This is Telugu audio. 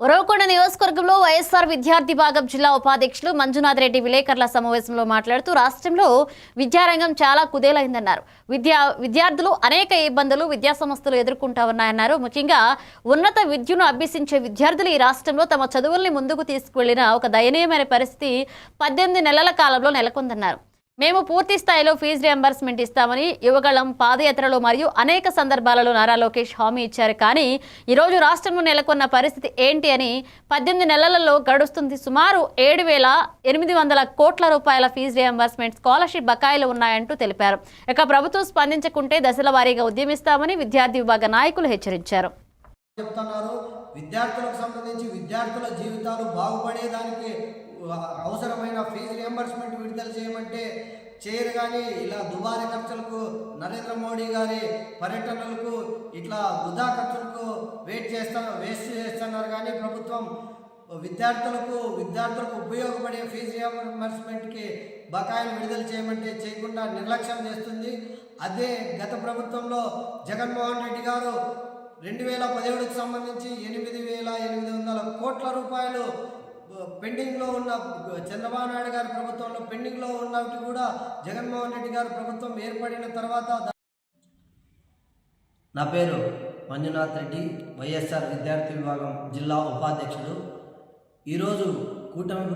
ఉరవకొండ నియోజకవర్గంలో వైఎస్ఆర్ విద్యార్థి భాగం జిల్లా ఉపాధ్యక్షులు మంజునాథ్ రెడ్డి విలేకరుల సమావేశంలో మాట్లాడుతూ రాష్ట్రంలో విద్యారంగం చాలా కుదేలైందన్నారు. విద్యా విద్యార్థులు అనేక ఇబ్బందులు విద్యా సంస్థలు ఎదుర్కొంటా ఉన్నాయన్నారు ముఖ్యంగా ఉన్నత విద్యను అభ్యసించే విద్యార్థులు ఈ రాష్ట్రంలో తమ చదువుల్ని ముందుకు తీసుకువెళ్ళిన ఒక దయనీయమైన పరిస్థితి పద్దెనిమిది నెలల కాలంలో నెలకొందన్నారు. మేము పూర్తి స్థాయిలో ఫీజు రియంబర్స్మెంట్ ఇస్తామని యువగళం పాదయాత్రలో మరియు అనేక సందర్భాలలో నారా లోకేష్ హామీ ఇచ్చారు. కానీ ఈరోజు రాష్ట్రంలో నెలకొన్న పరిస్థితి ఏంటి అని పద్దెనిమిది నెలలలో గడుస్తుంది. సుమారు ఏడు వేల ఎనిమిది వందల కోట్ల రూపాయల ఫీజు రియంబర్స్మెంట్ స్కాలర్షిప్ బకాయిలు ఉన్నాయంటూ తెలిపారు. ఇక ప్రభుత్వం స్పందించకుంటే దశల వారీగా ఉద్యమిస్తామని విద్యార్థి విభాగ నాయకులు హెచ్చరించారు. చెప్తున్నారు. విద్యార్థులకు సంబంధించి విద్యార్థుల జీవితాలు బాగుపడేదానికి అవసరమైన ఫీజు రియంబర్స్మెంట్ విడుదల చేయమంటే చేయరు కానీ ఇలా దుబారీ ఖర్చులకు నరేంద్ర మోడీ గారి పర్యటనలకు ఇట్లా వృధా ఖర్చులకు వెయిట్ చేస్తా వేస్ట్ చేస్తున్నారు. కానీ ప్రభుత్వం విద్యార్థులకు విద్యార్థులకు ఉపయోగపడే ఫీజు రియంబర్స్మెంట్కి బకాయిలు విడుదల చేయమంటే చేయకుండా నిర్లక్ష్యం చేస్తుంది. అదే గత ప్రభుత్వంలో జగన్మోహన్ రెడ్డి గారు రెండు వేల పదిహేడుకి సంబంధించి ఎనిమిది వేల ఎనిమిది వందల కోట్ల రూపాయలు పెండింగ్లో ఉన్న చంద్రబాబు నాయుడు గారి ప్రభుత్వంలో పెండింగ్లో ఉన్నవి కూడా జగన్మోహన్ రెడ్డి గారి ప్రభుత్వం ఏర్పడిన తర్వాత నా పేరు మంజునాథ్ రెడ్డి వైఎస్ఆర్ విద్యార్థి విభాగం జిల్లా ఉపాధ్యక్షుడు. ఈరోజు కూటమి